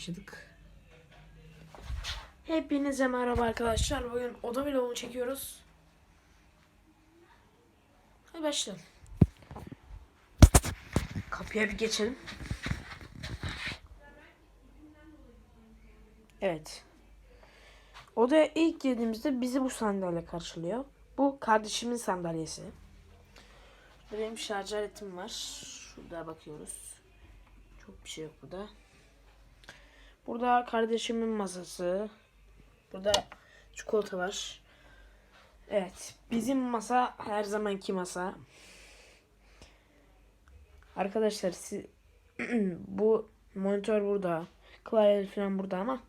başladık. Hepinize merhaba arkadaşlar. Bugün oda vlogu çekiyoruz. Hadi başlayalım. Kapıya bir geçelim. Evet. Odaya ilk girdiğimizde bizi bu sandalye karşılıyor. Bu kardeşimin sandalyesi. Benim şarj aletim var. Şurada bakıyoruz. Çok bir şey yok burada. Burada kardeşimin masası. Burada çikolata var. Evet. Bizim masa her zamanki masa. Arkadaşlar siz, bu monitör burada. Klavye falan burada ama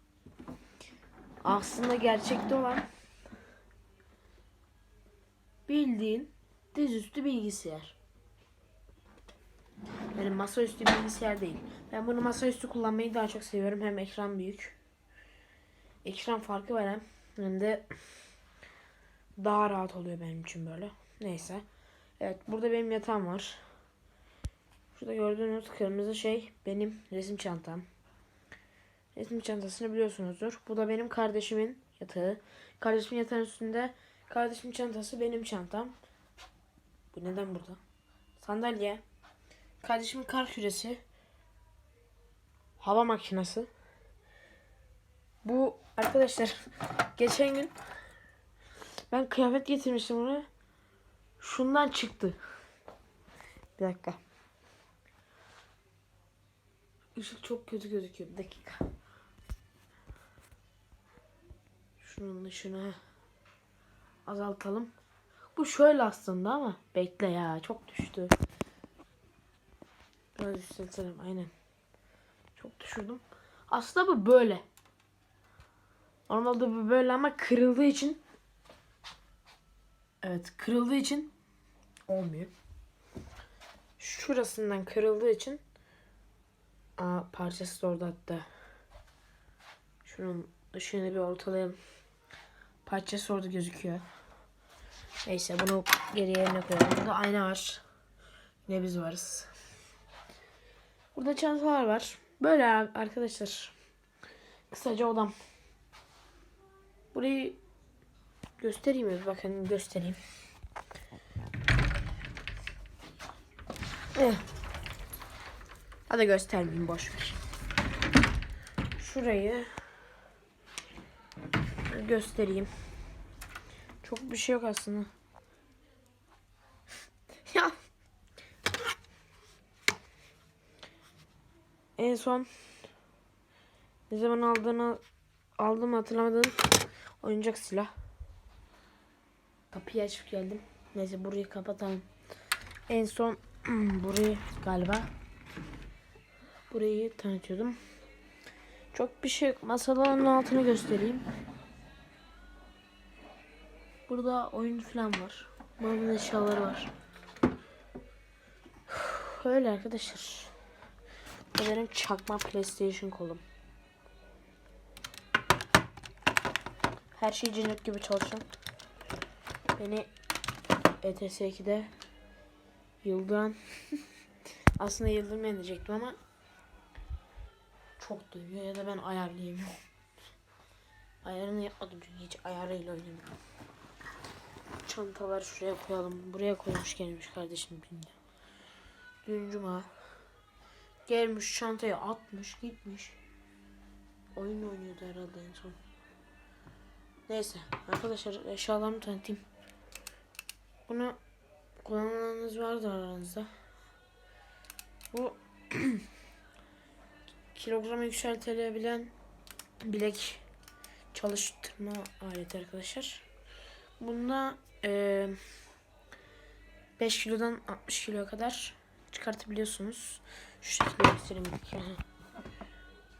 aslında gerçekte olan bildiğin dizüstü bilgisayar. Yani masaüstü bilgisayar değil. Ben bunu masaüstü kullanmayı daha çok seviyorum. Hem ekran büyük. Ekran farkı var hem. Hem de daha rahat oluyor benim için böyle. Neyse. Evet burada benim yatağım var. Şurada gördüğünüz kırmızı şey benim resim çantam. Resim çantasını biliyorsunuzdur. Bu da benim kardeşimin yatağı. Kardeşimin yatağın üstünde kardeşimin çantası benim çantam. Bu neden burada? Sandalye. Kardeşimin kar küresi. Hava makinesi. Bu arkadaşlar geçen gün ben kıyafet getirmiştim buraya. Şundan çıktı. Bir dakika. Işık çok kötü gözüküyor. Bir dakika. Şunun ışığını azaltalım. Bu şöyle aslında ama bekle ya çok düştü. Biraz yükseltelim aynen. Çok düşürdüm. Aslında bu böyle. Normalde bu böyle ama kırıldığı için Evet kırıldığı için olmuyor. Şurasından kırıldığı için Aa, parçası da orada hatta. Şunun ışığını bir ortalayalım. Parçası orada gözüküyor. Neyse bunu geri yerine koyalım. Burada ayna var. Yine biz varız. Burada çantalar var. Böyle arkadaşlar. Kısaca odam. Burayı göstereyim mi? Bakın göstereyim. Eh. Hadi göstermeyeyim boş ver. Şurayı göstereyim. Çok bir şey yok aslında. ya. En son ne zaman aldığını aldım hatırlamadım. Oyuncak silah. Kapıyı açıp geldim. Neyse burayı kapatalım. En son burayı galiba burayı tanıtıyordum. Çok bir şey. Masaların altını göstereyim. Burada oyun falan var. Burada eşyaları var. Öyle arkadaşlar. Bu benim çakma PlayStation kolum. Her şey cennet gibi çalışan. Beni ETS 2'de Yıldıran aslında Yıldırım diyecektim ama çok duyuyor ya da ben ayarlayamıyorum. Ayarını yapmadım çünkü hiç ayarıyla oynamıyorum. Çantalar şuraya koyalım. Buraya koymuş gelmiş kardeşim bindi. Dün cuma gelmiş çantayı atmış gitmiş. Oyun oynuyordu herhalde en son. Neyse arkadaşlar eşyalarımı tanıtayım. Bunu kullananınız vardır aranızda. Bu kilogramı yükseltilebilen bilek çalıştırma aleti arkadaşlar. Bunda e, 5 kilodan 60 kilo kadar çıkartabiliyorsunuz. Şu şekilde göstereyim.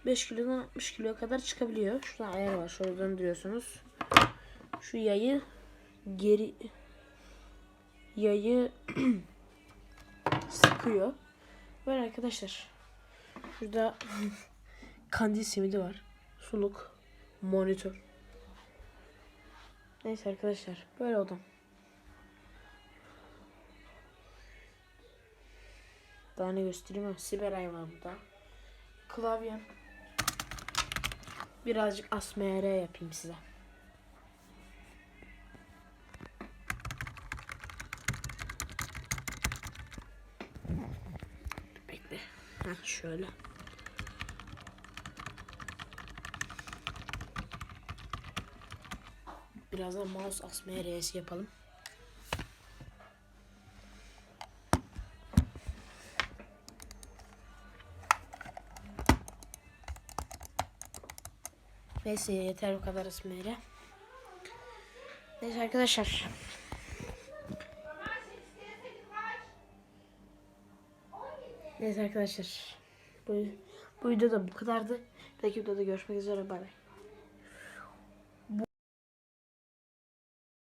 5 kilodan 60 kilo kadar çıkabiliyor. Şurada ayar var. Şöyle döndürüyorsunuz. Şu yayı geri yayı sıkıyor. Böyle arkadaşlar. Şurada kandil simidi var. Suluk, monitör. Neyse arkadaşlar. Böyle odam. Daha ne göstereyim ama Siberay var burada. Klavyem. birazcık ASMR yapayım size. Bekle. Heh, şöyle. Birazdan mouse ASMR'si yapalım. Neyse yeter bu kadar ASMR. Neyse arkadaşlar. Neyse arkadaşlar. Bu, bu video da bu kadardı. Belki videoda görüşmek üzere. Bay bay.